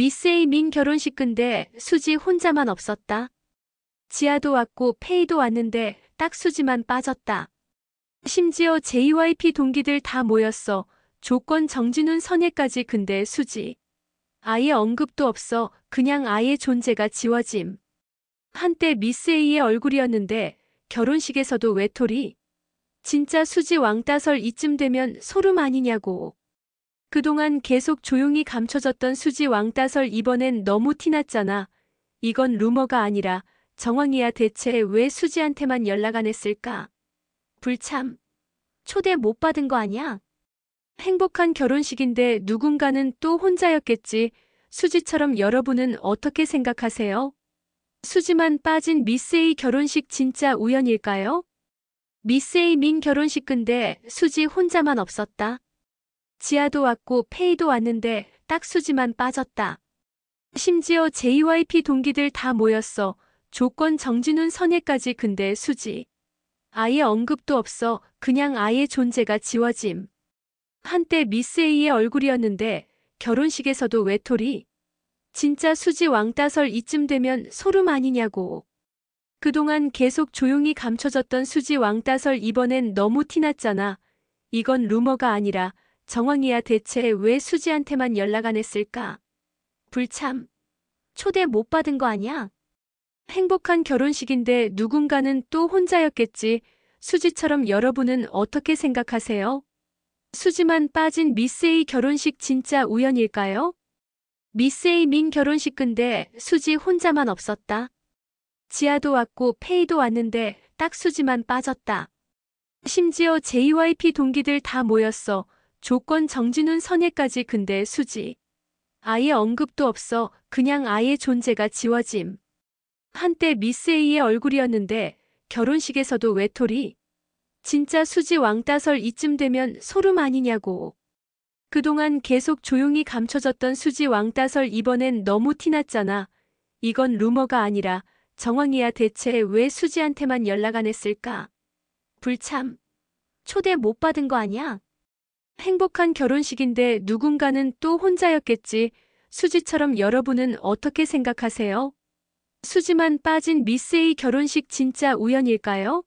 A 민 결혼식 근데 수지 혼자만 없었다. 지아도 왔고 페이도 왔는데 딱 수지만 빠졌다. 심지어 JYP 동기들 다 모였어. 조건 정진훈 선예까지 근데 수지. 아예 언급도 없어. 그냥 아예 존재가 지워짐. 한때 미스 A의 얼굴이었는데 결혼식에서도 외톨이. 진짜 수지 왕따설 이쯤 되면 소름 아니냐고. 그동안 계속 조용히 감춰졌던 수지 왕따설 이번엔 너무 티났잖아. 이건 루머가 아니라 정황이야 대체 왜 수지한테만 연락 안 했을까? 불참. 초대 못 받은 거 아니야? 행복한 결혼식인데 누군가는 또 혼자였겠지. 수지처럼 여러분은 어떻게 생각하세요? 수지만 빠진 A 결혼식 진짜 우연일까요? A 민 결혼식 근데 수지 혼자만 없었다. 지아도 왔고 페이도 왔는데 딱 수지만 빠졌다. 심지어 JYP 동기들 다 모였어. 조건 정진훈 선예까지 근데 수지. 아예 언급도 없어. 그냥 아예 존재가 지워짐. 한때 미스 A의 얼굴이었는데 결혼식에서도 외톨이. 진짜 수지 왕따설 이쯤 되면 소름 아니냐고. 그동안 계속 조용히 감춰졌던 수지 왕따설 이번엔 너무 티났잖아. 이건 루머가 아니라 정황이야 대체 왜 수지한테만 연락 안 했을까? 불참. 초대 못 받은 거 아니야? 행복한 결혼식인데 누군가는 또 혼자였겠지. 수지처럼 여러분은 어떻게 생각하세요? 수지만 빠진 A 결혼식 진짜 우연일까요? A 민 결혼식 근데 수지 혼자만 없었다. 지아도 왔고 페이도 왔는데 딱 수지만 빠졌다. 심지어 JYP 동기들 다 모였어. 조건 정진훈 선예까지 근데 수지. 아예 언급도 없어. 그냥 아예 존재가 지워짐. 한때 미스 A의 얼굴이었는데 결혼식에서도 외톨이. 진짜 수지 왕따설 이쯤 되면 소름 아니냐고. 그동안 계속 조용히 감춰졌던 수지 왕따설 이번엔 너무 티났잖아. 이건 루머가 아니라 정황이야 대체 왜 수지한테만 연락 안 했을까? 불참. 초대 못 받은 거 아니야? 행복한 결혼식인데 누군가는 또 혼자였겠지. 수지처럼 여러분은 어떻게 생각하세요? 수지만 빠진 미스 A 결혼식 진짜 우연일까요?